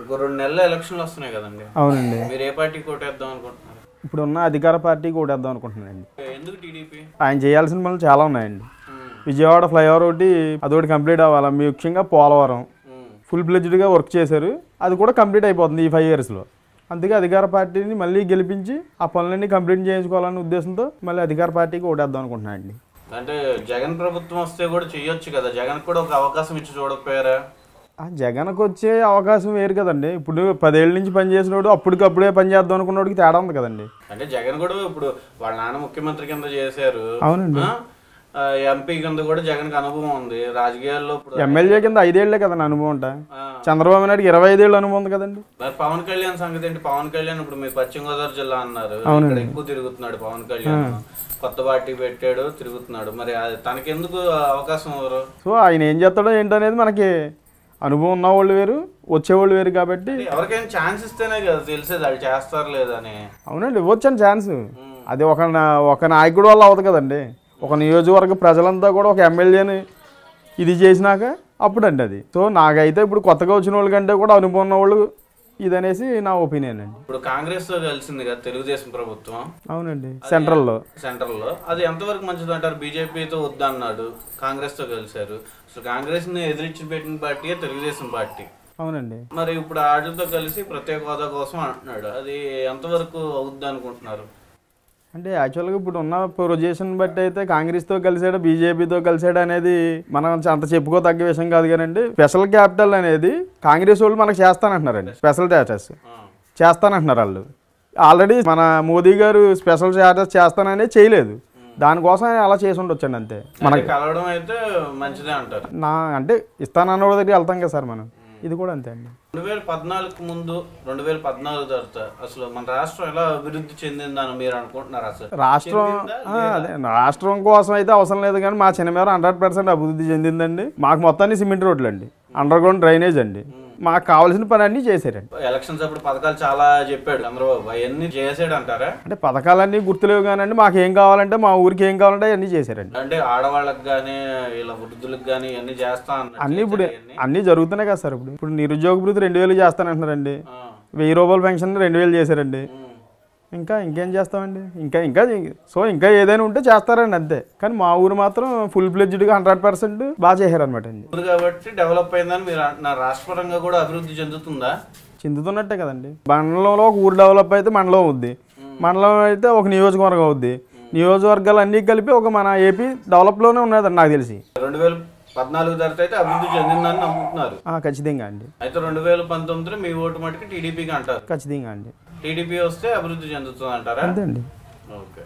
ఇంకో రెండు నెలల ఎలక్షన్లు వస్తున్నాయి కదండి. అవునండి. మీరు ఏ పార్టీ కోటేద్దాం అనుకుంటున్నారు? ఇప్పుడు ఉన్న అధికార పార్టీకి ఓటేద్దాం అనుకుంటున్నానండి. ఎందుకు టీడీపీ? ఆయన చేయాల్సిన పనులు చాలా ఉన్నాయండి. విజయవాడ ఫ్లైఓవర్ ఒకటి అదొకటి కంప్లీట్ అవ్వాలి? ముఖ్యంగా పోలవరం. ఫుల్ ఫ్లెడ్జ్డ్గా వర్క్ చేశారు. అది కూడా కంప్లీట్ అయిపోతుంది ఈ ఫైవ్ ఇయర్స్లో. అందుకే అధికార పార్టీని మళ్ళీ గెలిపించి ఆ పనులన్నీ కంప్లీట్ చేయించుకోవాలనే ఉద్దేశంతో మళ్ళీ అధికార పార్టీకి ఓటేద్దాం అనుకుంటున్నాను అండి అంటే జగన్ ప్రభుత్వం వస్తే కూడా చెయ్యొచ్చు కదా. జగన్ కూడా ఒక అవకాశం ఇచ్చి చూడకపోయారా? జగన్కి వచ్చే అవకాశం వేరు కదండి. ఇప్పుడు పదేళ్ళ నుంచి పని చేసినోడు అప్పటికప్పుడే పని చేద్దాం అనుకున్నోడికి తేడా ఉంది కదండి. అంటే జగన్ కూడా ఇప్పుడు వాళ్ళ నాన్న ముఖ్యమంత్రి కింద చేశారు. అవునండి. ఎంపీ కింద కూడా జగన్కి అనుభవం ఉంది. రాజకీయాల్లో ఎమ్మెల్యే కింద ఐదేళ్ళే కదండి అనుభవం ఉంటా చంద్రబాబు నాయుడుకి ఇరవై ఐదేళ్ళు అనుభవం ఉంది కదండి. మరి పవన్ కళ్యాణ్ సంగతి ఏంటి? పవన్ కళ్యాణ్ ఇప్పుడు మీ పశ్చిమ గోదావరి జిల్లా అన్నారు. ఎక్కువ తిరుగుతున్నాడు పవన్ కళ్యాణ్. కొత్త పార్టీ పెట్టాడు తిరుగుతున్నాడు. మరి తనకెందుకు అవకాశం ఎవరు? సో ఆయన ఏం చేస్తాడో ఏంటనేది మనకి అనుభవం ఉన్నవాళ్ళు వేరు వచ్చేవాళ్ళు వేరు కాబట్టి ఎవరికైనా ఛాన్స్ ఇస్తేనే కదా తెలిసేది వాళ్ళు చేస్తారు లేదని. అవునండి ఇవ్వచ్చని ఛాన్స్ అది ఒక ఒక నాయకుడు వల్ల అవ్వదు కదండి. ఒక నియోజకవర్గ ప్రజలంతా కూడా ఒక ఎమ్మెల్యేని ఇది చేసినాక అప్పుడు అండి అది. సో నాకైతే ఇప్పుడు కొత్తగా వచ్చిన వాళ్ళకంటే కూడా అనుభవం ఉన్న వాళ్ళు ఇదనేసి నా ఒపీనియన్ అండి. ఇప్పుడు కాంగ్రెస్తో కలిసింది కదా తెలుగుదేశం ప్రభుత్వం. అవునండి. సెంట్రల్లో. సెంట్రల్లో అది ఎంతవరకు మంచిది అంటారు? బీజేపీతో వద్దన్నాడు కాంగ్రెస్తో కలిశారు. సో కాంగ్రెస్ని ఎదిరించి పెట్టిన పార్టీ తెలుగుదేశం పార్టీ. అవునండి. మరి ఇప్పుడు ఆటలతో కలిసి ప్రత్యేక హోదా కోసం అంటున్నాడు. అది ఎంతవరకు అవుద్ది అనుకుంటున్నారు? అంటే యాక్చువల్గా ఇప్పుడు ఉన్న ప్రొజెషన్ బట్టి అయితే కాంగ్రెస్తో కలిసాడు బీజేపీతో కలిసాడు అనేది మనం అంత చెప్పుకోదగ్గ విషయం కాదు కానండి. స్పెషల్ క్యాపిటల్ అనేది కాంగ్రెస్ వాళ్ళు మనకు చేస్తానంటున్నారండి. స్పెషల్ స్టేటస్ చేస్తానంటున్నారు వాళ్ళు. ఆల్రెడీ మన మోదీ గారు స్పెషల్ స్టేటస్ చేస్తాననే చేయలేదు. దానికోసం అలా చేసి ఉండొచ్చండి అంతే. కలవడం అయితే మంచిదే అంటారు. నా అంటే ఇస్తానన్న దగ్గరికి వెళ్తాం కదా సార్ మనం. ఇది కూడా అంతే అండి. రెండు వేల పద్నాలుగు ముందు రెండు వేల పద్నాలుగు తర్వాత అసలు మన రాష్ట్రం ఎలా అభివృద్ధి చెందిందని మీరు అనుకుంటున్నారు అసలు రాష్ట్రం అదే రాష్ట్రం కోసం అయితే అవసరం లేదు కానీ మా చిన్నమేర హండ్రెడ్ పర్సెంట్ అభివృద్ధి చెందిందండి. మాకు మొత్తాన్ని సిమెంట్ రోడ్లు అండి అండర్ గ్రౌండ్ డ్రైనేజ్ అండి మాకు కావాల్సిన పని అన్నీ చేశారండి. ఎలక్షన్స్ అప్పుడు పథకాలు చాలా చెప్పాడు. చంద్రబాబు అవన్నీ చేసాడు అంటారా? అంటే పథకాలన్నీ గుర్తులేవు కానండి మాకు ఏం కావాలంటే మా ఊరికి ఏం కావాలంటే అవన్నీ చేశారండి. అంటే ఆడవాళ్ళకి కానీ ఇలా వృద్ధులకు కానీ ఇవన్నీ చేస్తా. అన్నీ ఇప్పుడు? అన్నీ జరుగుతున్నాయి కదా సార్. ఇప్పుడు ఇప్పుడు నిరుద్యోగ భృతి రెండు వేలు చేస్తానంటున్నారండి. వెయ్యి రూపాయల పెన్షన్ రెండు వేలు చేశారండి. ఇంకా ఇంకేం చేస్తామండి? ఇంకా ఇంకా సో ఇంకా ఏదైనా ఉంటే చేస్తారండి అంతే. కానీ మా ఊరు మాత్రం ఫుల్ ఫ్లెడ్జ్డ్గా హండ్రెడ్ పర్సెంట్ బాగా చేశారనమాట అండి. ఉంది కాబట్టి డెవలప్ అయిందని మీరు అంటున్నారు రాష్ట్రపరంగా కూడా అభివృద్ధి చెందుతుందా? చిందుతున్నట్టే కదండి. మండలంలో ఒక ఊరు డెవలప్ అయితే మండలం అవుద్ది. మండలం అయితే ఒక నియోజకవర్గం అవుద్ది. నియోజకవర్గాలు అన్నీ కలిపి ఒక మన ఏపీ డెవలప్లోనే ఉన్నదండి నాకు తెలిసి. రెండు వేల పద్నాలుగు తర్వాత అయితే అభివృద్ధి చెందిందని నమ్ముతున్నారు. ఖచ్చితంగా అండి. అయితే రెండు వేల పంతొమ్మిదిలో మీ ఓటు మటుకు టీడీపీకి అంటారు. ఖచ్చితంగా అండి. టీడీపీ వస్తే అభివృద్ధి చెందుతుంది అంటారా అంతే ఓకే.